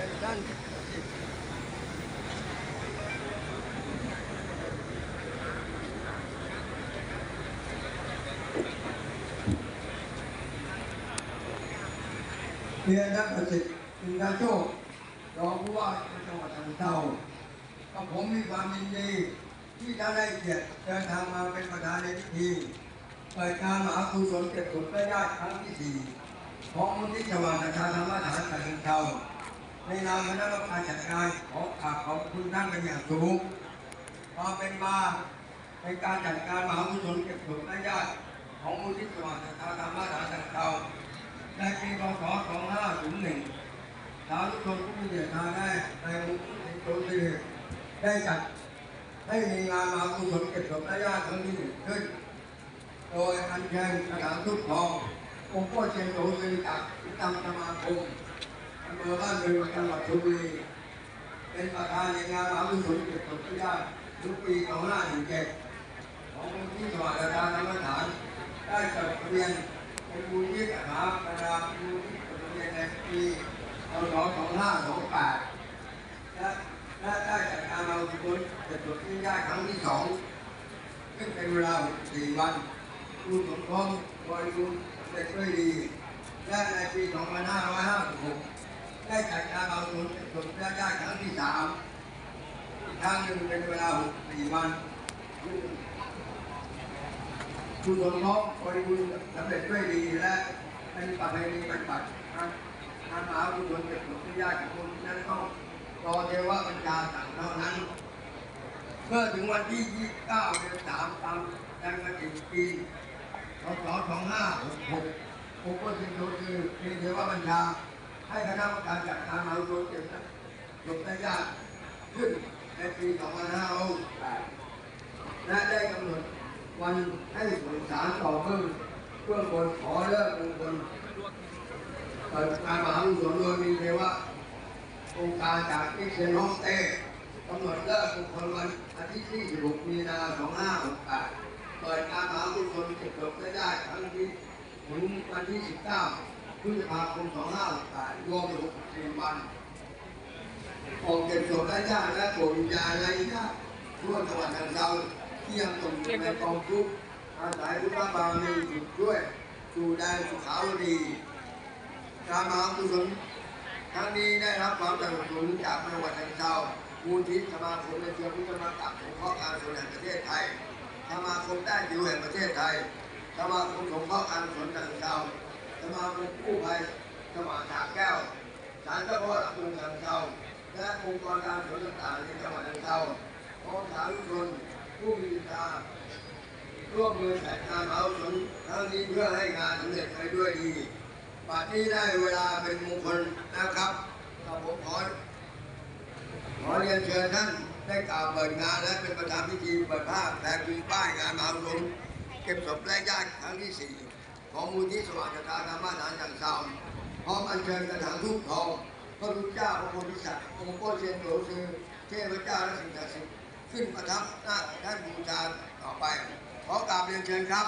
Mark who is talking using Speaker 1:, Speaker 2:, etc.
Speaker 1: เรียนนักประสิทธิ์อินทรโชครองผู้ว่าจังหวัดฉะเทราก็ผมมีความยินดีที่จะได้เกียรติเดินทางมาเป็นประธานในพิธีเปิดงานมหากุศลเก็บถุนและญาติครั้งที่สี่ของมูลที่จังหวัดประชาธรรมฐานฉะเทรา ในนามคณะกรรมการจัดงานขอกราบขอบคุณท่านเป็นอย่างสูงความเป็นมาในการจัดการมหากุศลเก็บถุนและญาติของมูลที่จังหวัดประชาธรรมฐานฉะเทราในปีพศ2501สาธุชนผู้มีเดียทางได้ในมุขสิงโตสีได้จัดให้มีงานมากุศลเก็บศพและญาติครั้งที่หนึ่งขึ้น โดยอัญเชิญกระถางทุกทององค์พ่อเชียงโตสีจากอิตามสมาคม อำเภอบ้านเรือนจังหวัดชลบุรีเป็นประธานในงานมหากุศลเก็บศพและญาติทุกปี2517ของมูลที่จังหวัดราชาธรรมฐาน ได้จดทะเบียนเป็นมูลที่สถาปนามูลที่จดทะเบียนในปีพศ2528และและได้จัดการเอาบุญเกิดจดที่ได้ครั้งที่สองซึ่งเป็นเวลา4วันผู้สมทบบริบูรณ์เสร็จด้วยดีและในปี 2556 ได้จัดการเอาบุญเกิดจดได้ได้ครั้งที่สามอีกครั้งหนึ่งเป็นเวลา4วันคุณสมทบบริบูรณ์สำเร็จด้วยดีและเป็นประเพณีปฏิบัตินะทางมหาบุญเก็บหลวงญาติของคุณนั้นต้องรอเทวะบัญชาสั่งเท่านั้น เมื่อถึงวันที่ 29 เดือน3ตามแรงมาถึงปีพศ2566ผมก็จึงโดยคือเทวะบัญชา ให้คณะกรรมการจัดการมาบุญเก็บหลวงญาติขึ้นในปี2568และได้กำหนดวันให้ผลสารต่อเพิ่มเพื่อบนขอเลิกมงคลเปิดการมหาวิทยาลัยโดยมีเทวะองค์การจากที่เซนฮองเต้กำหนดเลิกมงคลวันอาทิตย์ที่16มีนา2568เปิดการมหาวิทยาลัยเก็บจบได้ครั้งที่ถึงวันที่ 19 พฤษภาคม2568รวม64วันออกเก็บศพไร้ญาติและโปรดวิญญาณไร้ญาติทั่วจังหวัดทางเราที่ยังตกอยู่ในกองทุกข์อาศัยพุทธบารมีอยู่ด้วยสู่แดนสุขาวดีการมากุศลครั้งนี้ได้รับความสนับสนุนจากจังหวัดทางเรามูลที่สมาคมในเชิงพุทธมรรคสงเคราะห์การกุศลแห่งประเทศไทยสมาคมใต้ดิวแห่งประเทศไทยสมาคมสงเคราะห์การกุศลทางเรา สมาคมกู้ภัยสมานฉากแก้วศาลเจ้าพ่อหลักเมืองทางเราและองค์กรการกุศลต่างๆในจังหวัดทางเราพร้อมสาธุชนผู้มีจิตาร่วมมือจัดงานมหากุศลครั้งนี้เพื่อให้งานสำเร็จไปด้วยดีป่านนี้ได้เวลาเป็นมงคลนะครับก็ผมขอขอเรียนเชิญท่านได้กล่าวเปิดงานและเป็นประธานพิธีเปิดภาพแทนป้ายงานมหากุศลเก็บศพและญาติครั้งที่สี่ ของมูลที่สว่างตาธรรมฐานอย่างเซาพร้อมอัญเชิญกระถางทูปทองพระพุทธเจ้าพระโพธิสัตว์องค์โป้เชียนโหลซือเทพเจ้าและสิ่งศักดิ์สิทธิ์ขึ้นประทับหน้าท่านบูชาต่อไปขอกราบเรียนเชิญครับ